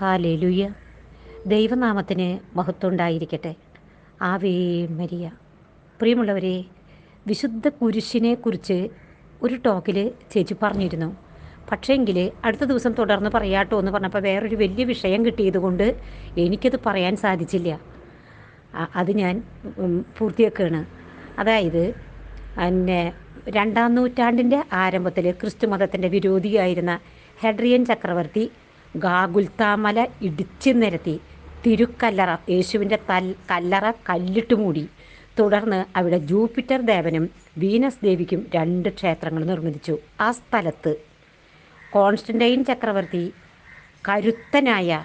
Hallelujah. ദൈവനാമത്തിന് മഹത്വമുണ്ടായിരിക്കട്ടെ. Ave Maria. പ്രിയമുള്ളവരെ വിശുദ്ധ കുരിശിനെ കുറിച്ച് ഒരു ടോക്കിൽ ചേച്ചി പറഞ്ഞിരുന്നു. പക്ഷേങ്കിൽ അടുത്ത ദിവസം തുടർന്ന് പറയാട്ടോ എന്ന് പറഞ്ഞപ്പോൾ വേറൊരു വലിയ വിഷയം കിട്ടിയതുകൊണ്ട് എനിക്കത് പറയാൻ സാധിച്ചില്ല. അത് ഞാൻ പൂർത്തിയാക്കുകയാണ് അതായത് പിന്നെ രണ്ടാം നൂറ്റാണ്ടിന്റെ ആരംഭത്തിൽ ക്രിസ്തു മതത്തിന്റെ വിരോധിയായിരുന്ന ഹെഡ്രിയൻ ചക്രവർത്തി ഗാഗുൽത്താമല ഇടിച്ചു നിരത്തി തിരുക്കല്ലറ യേശുവിന്റെ തൽ കല്ലറ കല്ലിട്ട് മൂടി. തുടർന്ന് അവിടെ ജൂപ്പിറ്റർ ദേവനും വീനസ് ദേവിക്കും രണ്ട് ക്ഷേത്രങ്ങൾ നിർമ്മിച്ചു. ആ സ്ഥലത്ത് കോൺസ്റ്റന്റൈൻ ചക്രവർത്തി കരുത്തനായ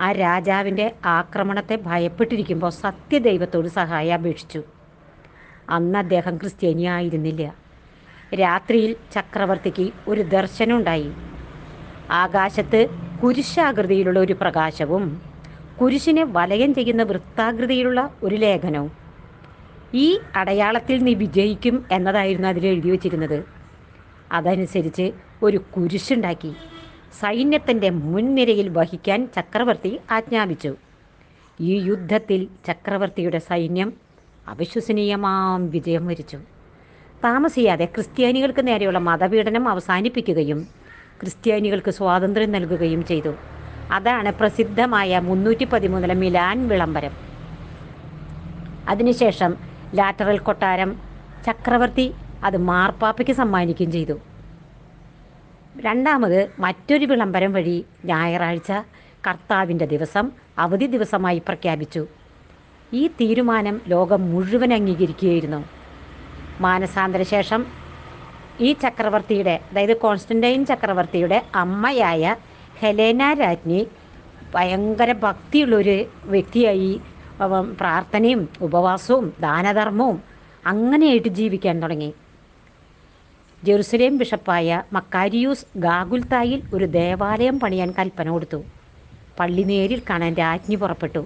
ആ രാജാവിന്റെ ആക്രമണത്തെ ഭയപ്പെട്ടിരിക്കുമ്പോൾ സത്യദൈവത്തോട് സഹായം അപേക്ഷിച്ചു. അന്ന് അദ്ദേഹം ക്രിസ്ത്യാനിയായിരുന്നില്ല രാത്രിയിൽ ചക്രവർത്തിക്ക് ഒരു ദർശനമുണ്ടായി. ആകാശത്ത് കുരിശാകൃതിയിലുള്ള ഒരു പ്രകാശവും കുരിശിനെ വലയം ചെയ്യുന്ന വൃത്താകൃതിയിലുള്ള ഒരു ലേഖനവും. ഈ അടയാളത്തിൽ നീ വിജയിക്കും എന്നതായിരുന്നു അതിൽ എഴുതി വച്ചിരുന്നത്. അതനുസരിച്ച് ഒരു കുരിശുണ്ടാക്കി സൈന്യത്തിന്റെ മുൻനിരയിൽ വഹിക്കാൻ ചക്രവർത്തി ആജ്ഞാപിച്ചു. ഈ യുദ്ധത്തിൽ ചക്രവർത്തിയുടെ സൈന്യം അവിശ്വസനീയമാം വിജയം വരിച്ചു. താമസിയാതെ ക്രിസ്ത്യാനികൾക്ക് നേരെയുള്ള മതപീഡനം അവസാനിപ്പിക്കുകയും ക്രിസ്ത്യാനികൾക്ക് സ്വാതന്ത്ര്യം നൽകുകയും ചെയ്തു. അതാണ് പ്രസിദ്ധമായ മുന്നൂറ്റി പതിമൂന്നിലെ മിലാൻ വിളംബരം. അതിനുശേഷം ലാറ്ററൽ കൊട്ടാരം ചക്രവർത്തി അത് മാർപ്പാപ്പയ്ക്ക് സമ്മാനിക്കുകയും ചെയ്തു. രണ്ടാമത് മറ്റൊരു വിളംബരം വഴി ഞായറാഴ്ച കർത്താവിന്റെ ദിവസം അവധി ദിവസമായി പ്രഖ്യാപിച്ചു. ഈ തീരുമാനം ലോകം മുഴുവൻ അംഗീകരിക്കുകയായിരുന്നു. മാനസാന്തര ശേഷം ഈ ചക്രവർത്തിയുടെ അതായത് കോൺസ്റ്റന്റൈൻ ചക്രവർത്തിയുടെ അമ്മയായ ഹെലേന രാജ്ഞി ഭയങ്കര ഭക്തിയുള്ളൊരു വ്യക്തിയായി. പ്രാർത്ഥനയും ഉപവാസവും ദാനധർമ്മവും അങ്ങനെയായിട്ട് ജീവിക്കാൻ തുടങ്ങി. ജെറുസലേം ബിഷപ്പായ മക്കാരിയൂസ് ഗാഗുൽത്തായിൽ ഒരു ദേവാലയം പണിയാൻ കൽപ്പന കൊടുത്തു. പള്ളി നേരിൽ കാണാൻ രാജ്ഞി പുറപ്പെട്ടു.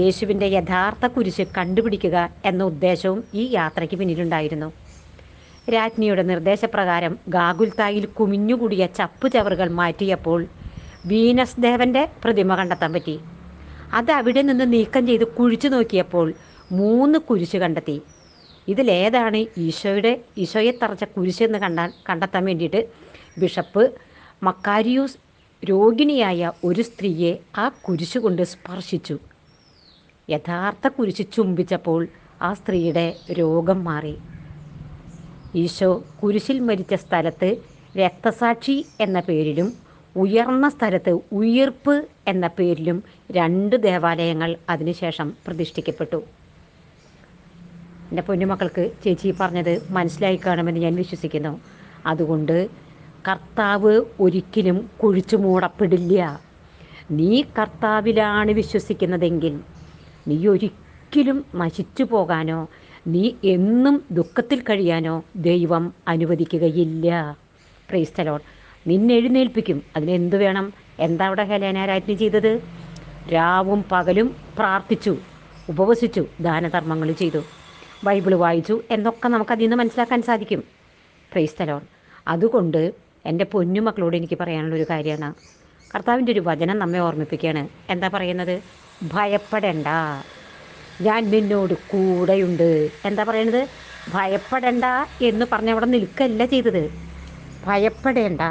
യേശുവിന്റെ യഥാർത്ഥ കുരിശ് കണ്ടുപിടിക്കുക എന്ന ഉദ്ദേശവും ഈ യാത്രയ്ക്ക് പിന്നിലുണ്ടായിരുന്നു. രാജ്ഞിയുടെ നിർദ്ദേശപ്രകാരം ഗാഗുൽത്തായിൽ കുമിഞ്ഞുകൂടിയ ചപ്പു ചവറുകൾ മാറ്റിയപ്പോൾ വീനസ് ദേവന്റെ പ്രതിമ കണ്ടെത്താൻ പറ്റി. അത് അവിടെ നിന്ന് നീക്കം ചെയ്ത് കുഴിച്ചു നോക്കിയപ്പോൾ മൂന്ന് കുരിശ് കണ്ടെത്തി. ഇതിലേതാണ് ഈശോയുടെ ഈശോയെ തറച്ച കുരിശ് എന്ന് കണ്ടാൻ കണ്ടെത്താൻ വേണ്ടിയിട്ട് ബിഷപ്പ് മക്കാരിയൂസ് രോഗിണിയായ ഒരു സ്ത്രീയെ ആ കുരിശ് കൊണ്ട് സ്പർശിച്ചു. യഥാർത്ഥ കുരിശ് ചുംബിച്ചപ്പോൾ ആ സ്ത്രീയുടെ രോഗം മാറി. ഈശോ കുരിശിൽ മരിച്ച സ്ഥലത്ത് രക്തസാക്ഷി എന്ന പേരിലും ഉയർന്ന സ്ഥലത്ത് ഉയർപ്പ് എന്ന പേരിലും രണ്ട് ദേവാലയങ്ങൾ അതിനുശേഷം പ്രതിഷ്ഠിക്കപ്പെട്ടു. എന്റെ പൊന്നുമക്കൾക്ക് ചേച്ചി പറഞ്ഞത് മനസ്സിലായി കാണുമെന്ന് ഞാൻ വിശ്വസിക്കുന്നു. അതുകൊണ്ട് കർത്താവ് ഒരിക്കലും കുഴിച്ചു മൂടപ്പെടില്ല. നീ കർത്താവിലാണ് വിശ്വസിക്കുന്നതെങ്കിൽ നീ ഒരിക്കലും നശിച്ചു പോകാനോ നീ എന്നും ദുഃഖത്തിൽ കഴിയാനോ ദൈവം അനുവദിക്കുകയില്ല. പ്രൈസ്തലോൺ നിന്നെ എഴുന്നേൽപ്പിക്കും. അതിനെന്ത് വേണം? എന്താ അവിടെ ഹെലേനാരാജ്ഞി ചെയ്തത്? രാവും പകലും പ്രാർത്ഥിച്ചു ഉപവസിച്ചു ദാനധർമ്മങ്ങൾ ചെയ്തു. ബൈബിൾ വായിച്ചു എന്നൊക്കെ നമുക്കതിൽ നിന്ന് മനസ്സിലാക്കാൻ സാധിക്കും. പ്രൈസ്തലോൺ അതുകൊണ്ട് എന്റെ പൊന്നുമക്കളോട് എനിക്ക് പറയാനുള്ളൊരു കാര്യമാണ്. കർത്താവിന്റെ ഒരു വചനം നമ്മെ ഓർമ്മിപ്പിക്കുകയാണ്. എന്താ പറയുന്നത്? ഭയപ്പെടേണ്ട. ഞാൻ നിന്നോട് കൂടെയുണ്ട്. എന്താ പറയണത്? ഭയപ്പെടേണ്ട എന്ന് പറഞ്ഞ അവിടെ നിൽക്കല്ല ചെയ്തത്. ഭയപ്പെടേണ്ട.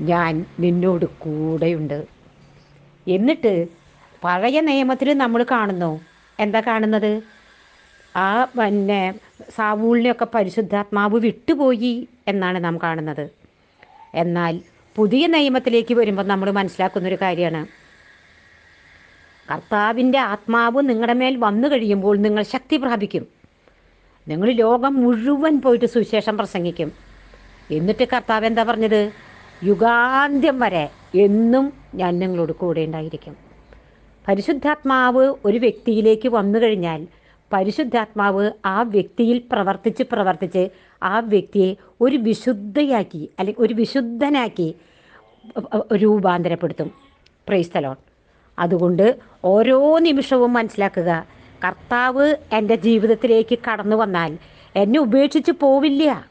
ഞാൻ നിന്നോട് കൂടെയുണ്ട്. എന്നിട്ട് പഴയ നിയമത്തിൽ നമ്മൾ കാണുന്നു. എന്താ കാണുന്നത്? ആ പിന്നെ സാവൂളിനെയൊക്കെ പരിശുദ്ധാത്മാവ് വിട്ടുപോയി എന്നാണ് നാം കാണുന്നത്. എന്നാൽ പുതിയ നിയമത്തിലേക്ക് വരുമ്പോൾ നമ്മൾ മനസ്സിലാക്കുന്നൊരു കാര്യമാണ്. കർത്താവിന്റെ ആത്മാവ് നിങ്ങളുടെ മേൽ വന്നു കഴിയുമ്പോൾ നിങ്ങൾ ശക്തി പ്രാപിക്കും. നിങ്ങൾ ലോകം മുഴുവൻ പോയിട്ട് സുവിശേഷം പ്രസംഗിക്കും. എന്നിട്ട് കർത്താവ് എന്താ പറഞ്ഞത്? യുഗാന്ത്യം വരെ എന്നും ഞാൻ നിങ്ങളോട് കൂടെ ഉണ്ടായിരിക്കും. പരിശുദ്ധാത്മാവ് ഒരു വ്യക്തിയിലേക്ക് വന്നു കഴിഞ്ഞാൽ പരിശുദ്ധാത്മാവ് ആ വ്യക്തിയിൽ പ്രവർത്തിച്ച് പ്രവർത്തിച്ച് ആ വ്യക്തിയെ ഒരു വിശുദ്ധയാക്കി അല്ലെങ്കിൽ ഒരു വിശുദ്ധനാക്കി രൂപാന്തരപ്പെടുത്തും. പ്രൈസ്തലോൺ അതുകൊണ്ട് ഓരോ നിമിഷവും മനസ്സിലാക്കുക. കർത്താവ് എന്റെ ജീവിതത്തിലേക്ക് കടന്നു വന്നാൽ എന്നെ ഉപേക്ഷിച്ച് പോവില്ല.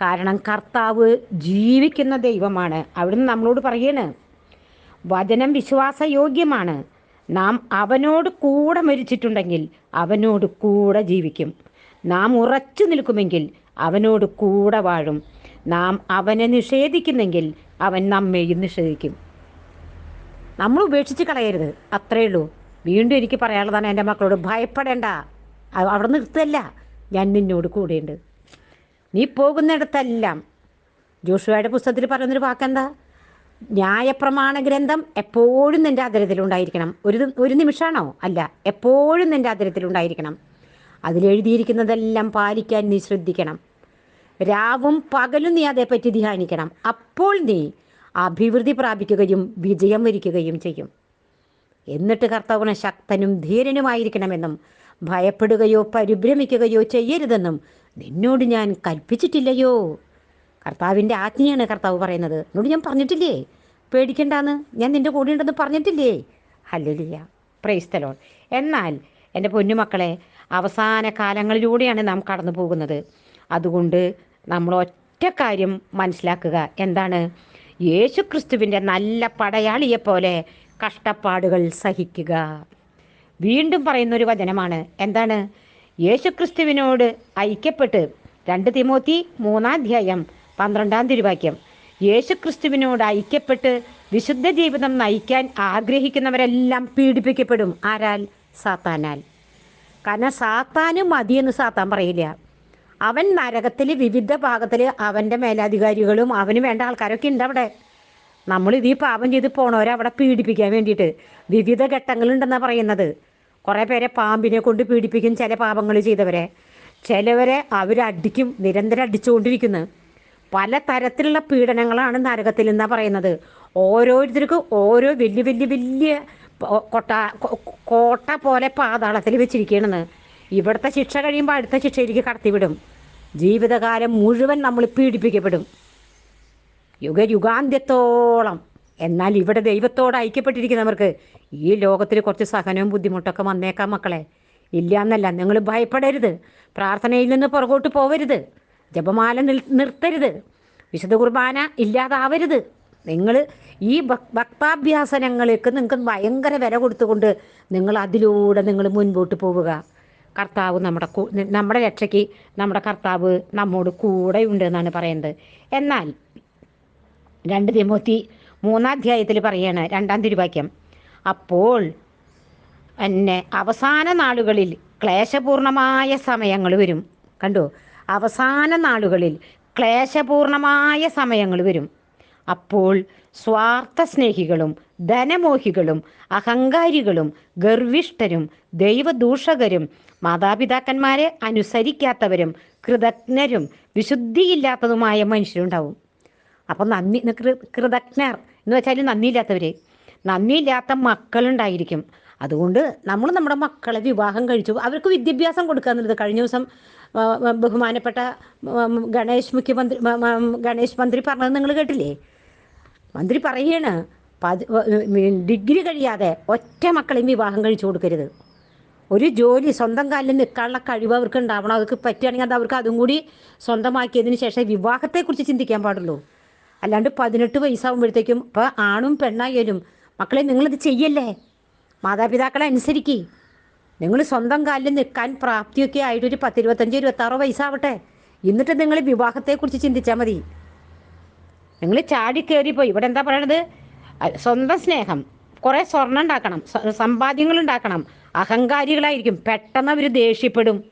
കാരണം കർത്താവ് ജീവിക്കുന്ന ദൈവമാണ്. അവിടുന്ന് നമ്മളോട് പറയാണ് വചനം വിശ്വാസയോഗ്യമാണ്. നാം അവനോട് കൂടെ മരിച്ചിട്ടുണ്ടെങ്കിൽ അവനോട് കൂടെ ജീവിക്കും. നാം ഉറച്ചു നിൽക്കുമെങ്കിൽ അവനോട് കൂടെ വാഴും. നാം അവനെ നിഷേധിക്കുന്നെങ്കിൽ അവൻ നമ്മെയും നിഷേധിക്കും. നമ്മൾ ഉപേക്ഷിച്ച് കളയരുത്. അത്രയേ ഉള്ളൂ. വീണ്ടും എനിക്ക് പറയാനുള്ളതാണ് എന്റെ മക്കളോട് ഭയപ്പെടേണ്ട. അവിടെ നിർത്തല്ല. ഞാൻ നിന്നോട് കൂടെയുണ്ട്. നീ പോകുന്നിടത്തെല്ലാം ജോഷുവയുടെ പുസ്തകത്തിൽ പറയുന്നൊരു വാക്കെന്താ? ന്യായപ്രമാണ ഗ്രന്ഥം എപ്പോഴും നിന്റെ അതിരത്തിലുണ്ടായിരിക്കണം ഒരു ഒരു നിമിഷമാണോ? അല്ല എപ്പോഴും നിന്റെ അതിരത്തിലുണ്ടായിരിക്കണം അതിലെഴുതിയിരിക്കുന്നതെല്ലാം പാലിക്കാൻ നീ ശ്രദ്ധിക്കണം. രാവും പകലും നീ അതേപ്പറ്റി ധ്യാനിക്കണം. അപ്പോൾ നീ അഭിവൃദ്ധി പ്രാപിക്കുകയും വിജയം വരിക്കുകയും ചെയ്യും. എന്നിട്ട് കർത്താവിന് ശക്തനും ധീരനുമായിരിക്കണമെന്നും ഭയപ്പെടുകയോ പരിഭ്രമിക്കുകയോ ചെയ്യരുതെന്നും നിന്നോട് ഞാൻ കൽപ്പിച്ചിട്ടില്ലയോ? കർത്താവിന്റെ ആജ്ഞയാണ് കർത്താവ് പറയുന്നത്. എന്നോട് ഞാൻ പറഞ്ഞിട്ടില്ലേ? പേടിക്കണ്ടെന്ന്? ഞാൻ നിന്റെ കൂടെ ഉണ്ടെന്ന് പറഞ്ഞിട്ടില്ലേ? ഹല്ലേലൂയ. പ്രൈസ്തലോൺ എന്നാൽ എന്റെ പൊന്നുമക്കളെ അവസാന കാലങ്ങളിലൂടെയാണ് നാം കടന്നു പോകുന്നത് അതുകൊണ്ട് നമ്മൾ ഒറ്റ കാര്യം മനസ്സിലാക്കുക. എന്താണ്? യേശു നല്ല പടയാളിയെപ്പോലെ കഷ്ടപ്പാടുകൾ സഹിക്കുക. വീണ്ടും പറയുന്നൊരു വചനമാണ്. എന്താണ്? യേശുക്രിസ്തുവിനോട് ഐക്യപ്പെട്ട് രണ്ട് തിമോത്തി മൂന്നാം അധ്യായം പന്ത്രണ്ടാം തിരുവാക്യം. യേശുക്രിസ്തുവിനോട് ഐക്യപ്പെട്ട് വിശുദ്ധ ജീവിതം നയിക്കാൻ ആഗ്രഹിക്കുന്നവരെല്ലാം പീഡിപ്പിക്കപ്പെടും. ആരാൽ? സാത്താനാൽ. കാരണം സാത്താനും മതിയെന്ന് സാത്താൻ പറയില്ല. അവൻ നരകത്തിൽ വിവിധ ഭാഗത്തിൽ അവന്റെ മേലധികാരികളും അവന് വേണ്ട ആൾക്കാരൊക്കെ ഉണ്ട് അവിടെ. നമ്മൾ ഇതീ പാപം ചെയ്ത് പോണവരെ അവിടെ പീഡിപ്പിക്കാൻ വേണ്ടിയിട്ട് വിവിധ ഘട്ടങ്ങളുണ്ടെന്നാണ് പറയുന്നത്. കുറേ പേരെ പാമ്പിനെ കൊണ്ട് പീഡിപ്പിക്കും ചില പാപങ്ങൾ ചെയ്തവരെ. ചിലവരെ അവരടിക്കും നിരന്തരം അടിച്ചുകൊണ്ടിരിക്കുന്നു. പല തരത്തിലുള്ള പീഡനങ്ങളാണ് നരകത്തിൽ എന്നാണ് പറയുന്നത്. ഓരോരുത്തർക്കും ഓരോ വലിയ വലിയ വലിയ കൊട്ട കോട്ട പോലെ പാതാളത്തിൽ വെച്ചിരിക്കണെന്ന് ഇവിടുത്തെ ശിക്ഷ കഴിയുമ്പോൾ അടുത്ത ശിക്ഷയിലേക്ക് കടത്തിവിടും. ജീവിതകാലം മുഴുവൻ നമ്മൾ പീഡിപ്പിക്കപ്പെടും. യുഗയുഗാന്ത്യത്തോളം എന്നാൽ ഇവിടെ ദൈവത്തോട് ഐക്യപ്പെട്ടിരിക്കുന്നവർക്ക് ഈ ലോകത്തിൽ കുറച്ച് സഹനവും ബുദ്ധിമുട്ടൊക്കെ വന്നേക്കാം മക്കളെ. ഇല്ല എന്നല്ല നിങ്ങൾ ഭയപ്പെടരുത്. പ്രാർത്ഥനയിൽ നിന്ന് പുറകോട്ട് പോവരുത്. ജപമാല നിർത്തരുത്. വിശുദ്ധ കുർബാന ഇല്ലാതാവരുത്. നിങ്ങൾ ഈ ഭക്- ഭക്താഭ്യാസനങ്ങൾക്ക് നിങ്ങൾക്ക് ഭയങ്കര വില കൊടുത്തുകൊണ്ട് നിങ്ങൾ അതിലൂടെ നിങ്ങൾ മുൻപോട്ട് പോവുക. കർത്താവ് നമ്മുടെ നമ്മുടെ രക്ഷയ്ക്ക് നമ്മുടെ കർത്താവ് നമ്മോട് കൂടെ ഉണ്ട് എന്നാണ് പറയുന്നത്. എന്നാൽ രണ്ട് തിമോത്തി മൂന്നാം അധ്യായത്തിൽ പറയാണ് രണ്ടാം തിരുവാക്യം അപ്പോൾ എന്നെ അവസാന നാളുകളിൽ ക്ലേശപൂർണമായ സമയങ്ങൾ വരും. കണ്ടു? അവസാന നാളുകളിൽ ക്ലേശപൂർണമായ സമയങ്ങൾ വരും. അപ്പോൾ സ്വാർത്ഥ സ്നേഹികളും ധനമോഹികളും അഹങ്കാരികളും ഗർവിഷ്ഠരും ദൈവദൂഷകരും മാതാപിതാക്കന്മാരെ അനുസരിക്കാത്തവരും കൃതജ്ഞരും വിശുദ്ധിയില്ലാത്തതുമായ മനുഷ്യരുണ്ടാവും. അപ്പം നന്ദി കൃതജ്ഞർ എന്ന് വെച്ചാൽ നന്ദിയില്ലാത്തവർ നന്ദിയില്ലാത്ത മക്കളുണ്ടായിരിക്കും. അതുകൊണ്ട് നമ്മൾ നമ്മുടെ മക്കളെ വിവാഹം കഴിച്ചു. അവർക്ക് വിദ്യാഭ്യാസം കൊടുക്കുക എന്നുള്ളത് കഴിഞ്ഞ ദിവസം ബഹുമാനപ്പെട്ട ഗണേഷ് മുഖ്യമന്ത്രി ഗണേഷ് മന്ത്രി പറഞ്ഞത് നിങ്ങൾ കേട്ടില്ലേ? മന്ത്രി പറയാണ് ഡിഗ്രി കഴിയാതെ ഒറ്റ മക്കളെയും വിവാഹം കഴിച്ചു കൊടുക്കരുത്. ഒരു ജോലി സ്വന്തം കാലിൽ നിൽക്കാനുള്ള കഴിവ് അവർക്ക് ഉണ്ടാവണം. അവർക്ക് പറ്റുകയാണെങ്കിൽ അത് അവർക്ക് അതും കൂടി സ്വന്തമാക്കിയതിന് ശേഷം വിവാഹത്തെക്കുറിച്ച് ചിന്തിക്കാൻ പാടുള്ളൂ. അല്ലാണ്ട് പതിനെട്ട് വയസ്സാകുമ്പോഴത്തേക്കും ഇപ്പോൾ ആണും പെണ്ണായാലും മക്കളെ നിങ്ങളിത് ചെയ്യല്ലേ? മാതാപിതാക്കളെ അനുസരിക്കി. നിങ്ങൾ സ്വന്തം കാലിൽ നിൽക്കാൻ പ്രാപ്തിയൊക്കെ ആയിട്ട് ഒരു പത്തിരുപത്തഞ്ച് ഇരുപത്താറോ വയസ്സാവട്ടെ. എന്നിട്ട് നിങ്ങൾ വിവാഹത്തെക്കുറിച്ച് ചിന്തിച്ചാൽ മതി. നിങ്ങൾ ചാടി കയറിപ്പോയി ഇവിടെ എന്താ പറയണത്? സ്വന്തം സ്നേഹം. കുറേ സ്വർണം ഉണ്ടാക്കണം. സമ്പാദ്യങ്ങൾ ഉണ്ടാക്കണം. അഹങ്കാരികളായിരിക്കും. പെട്ടെന്ന് അവർ ദേഷ്യപ്പെടും.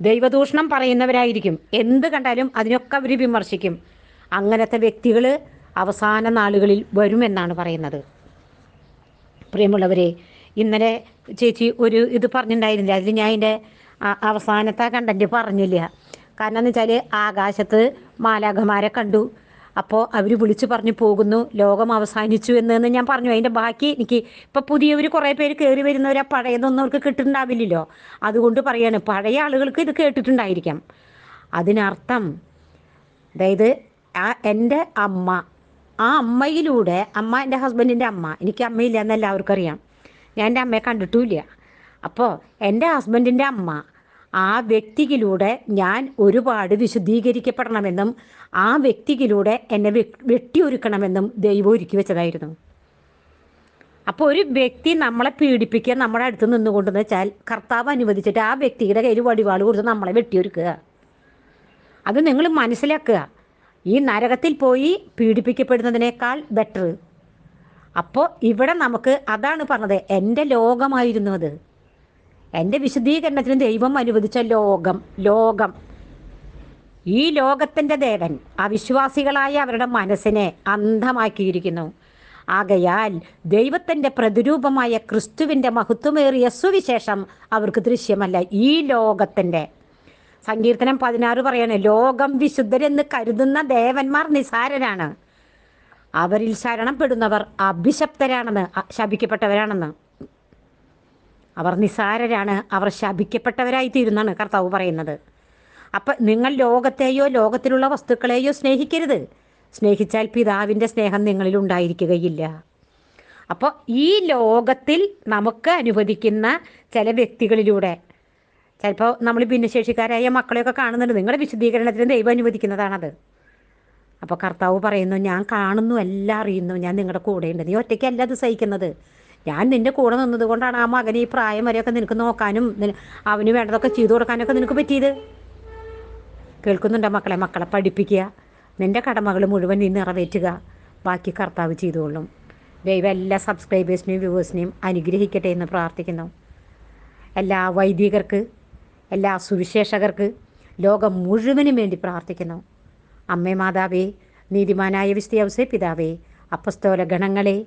ദൈവദൂഷണം പറയുന്നവരായിരിക്കും. എന്ത് കണ്ടാലും അതിനൊക്കെ അവർ വിമർശിക്കും. അങ്ങനത്തെ വ്യക്തികൾ അവസാന നാളുകളിൽ വരുമെന്നാണ് പറയുന്നത്. പ്രിയമുള്ളവരെ ഇന്നലെ ചേച്ചി ഒരു ഇത് പറഞ്ഞിട്ടുണ്ടായിരുന്നില്ല. അതിൽ ഞാൻ അതിന്റെ അവസാനത്തെ കണ്ടന്റ് പറഞ്ഞില്ല. കാരണം എന്ന് വെച്ചാൽ ആകാശത്ത് മാലാഖമാരെ കണ്ടു. അപ്പോൾ അവർ വിളിച്ചു പറഞ്ഞു പോകുന്നു ലോകം അവസാനിച്ചു എന്ന് ഞാൻ പറഞ്ഞു. അതിന്റെ ബാക്കി എനിക്ക് ഇപ്പോൾ പുതിയവർ കുറേ പേര് കയറി വരുന്നവരാ പഴയതൊന്നും അവർക്ക് കിട്ടുന്നുണ്ടാവില്ലല്ലോ. അതുകൊണ്ട് പറയാണ് പഴയ ആളുകൾക്ക് ഇത് കേട്ടിട്ടുണ്ടായിരിക്കാം. അതിനർത്ഥം അതായത് ആ എന്റെ അമ്മ ആ അമ്മയിലൂടെ അമ്മ എന്റെ ഹസ്ബൻഡിന്റെ അമ്മ എനിക്ക് അമ്മയില്ല എന്ന് എല്ലാവർക്കും അറിയാം. ഞാൻ എന്റെ അമ്മയെ കണ്ടിട്ടുമില്ല അപ്പോൾ എന്റെ ഹസ്ബൻഡിന്റെ അമ്മ ആ വ്യക്തിയിലൂടെ ഞാൻ ഒരുപാട് വിശുദ്ധീകരിക്കപ്പെടണമെന്നും ആ വ്യക്തിയിലൂടെ എന്നെ വെട്ടിയൊരുക്കണമെന്നും ദൈവം ഒരുക്കി വെച്ചതായിരുന്നു. അപ്പോൾ ഒരു വ്യക്തി നമ്മളെ പീഡിപ്പിക്കുക നമ്മുടെ അടുത്ത് നിന്നുകൊണ്ടെന്ന് വെച്ചാൽ കർത്താവ് അനുവദിച്ചിട്ട് ആ വ്യക്തിയുടെ കയ്യിൽ വടിവാൾ കൊടുത്ത് നമ്മളെ വെട്ടിയൊരുക്കുക. അത് നിങ്ങൾ മനസ്സിലാക്കുക. ഈ നരകത്തിൽ പോയി പീഡിപ്പിക്കപ്പെടുന്നതിനേക്കാൾ ബെറ്റർ അപ്പോൾ ഇവിടെ നമുക്ക് അതാണ് പറഞ്ഞത് എന്റെ ലോകമായിരുന്നു അത്. എന്റെ വിശദീകരണത്തിന് ദൈവം അനുവദിച്ച ലോകം ലോകം. ഈ ലോകത്തിന്റെ ദേവൻ അവിശ്വാസികളായ അവരുടെ മനസ്സിനെ അന്ധമാക്കിയിരിക്കുന്നു. ആകയാൽ ദൈവത്തിന്റെ പ്രതിരൂപമായ ക്രിസ്തുവിന്റെ മഹത്വമേറിയ സുവിശേഷം അവർക്ക് ദൃശ്യമല്ല ഈ ലോകത്തിന്റെ സങ്കീർത്തനം പതിനാറ് പറയാണ് ലോകം വിശുദ്ധരെന്ന് കരുതുന്ന ദേവന്മാർ നിസാരരാണ്. അവരിൽ ശരണപ്പെടുന്നവർ അഭിശപ്തരാണെന്ന് ശപിക്കപ്പെട്ടവരാണെന്ന്. അവർ നിസാരരാണ് അവർ ശപിക്കപ്പെട്ടവരായി തീരുന്നാണ് കർത്താവ് പറയുന്നത്. അപ്പം നിങ്ങൾ ലോകത്തെയോ ലോകത്തിലുള്ള വസ്തുക്കളെയോ സ്നേഹിക്കരുത്. സ്നേഹിച്ചാൽ പിതാവിന്റെ സ്നേഹം നിങ്ങളിൽ ഉണ്ടായിരിക്കുകയില്ല. അപ്പോൾ ഈ ലോകത്തിൽ നമുക്ക് അനുവദിക്കുന്ന ചില വ്യക്തികളിലൂടെ ചിലപ്പോൾ നമ്മൾ ഭിന്നശേഷിക്കാരായ മക്കളെയൊക്കെ കാണുന്നുണ്ട്. നിങ്ങളുടെ വിശദീകരണത്തിന് ദൈവം അനുവദിക്കുന്നതാണത്. അപ്പോൾ കർത്താവ് പറയുന്നു ഞാൻ കാണുന്നു എല്ലാം അറിയുന്നു. ഞാൻ നിങ്ങളുടെ കൂടെയുണ്ട്. നീ ഒറ്റയ്ക്കല്ല അത് സഹിക്കുന്നത് ഞാൻ നിന്റെ കൂടെ നിന്നത് കൊണ്ടാണ് ആ മകൻ ഈ പ്രായം വരെയൊക്കെ നിനക്ക് നോക്കാനും അവന് വേണ്ടതൊക്കെ ചെയ്തു കൊടുക്കാനൊക്കെ നിനക്ക് പറ്റിയത്? കേൾക്കുന്നുണ്ടോ മക്കളെ? മക്കളെ പഠിപ്പിക്കുക. നിന്റെ കടമകൾ മുഴുവൻ നീ നിറവേറ്റുക. ബാക്കി കർത്താവ് ചെയ്തുകൊള്ളും ദൈവം എല്ലാ സബ്സ്ക്രൈബേഴ്സിനെയും വ്യൂവേഴ്സിനെയും അനുഗ്രഹിക്കട്ടെ എന്ന് പ്രാർത്ഥിക്കുന്നു. എല്ലാ വൈദികർക്ക് എല്ലാ സുവിശേഷകർക്ക് ലോകം മുഴുവനും വേണ്ടി പ്രാർത്ഥിക്കുന്നു. അമ്മേ മാതാവേ നീതിമാനായ വിസ്തീയവസേ പിതാവേ അപ്പസ്തോല ഗണങ്ങളെ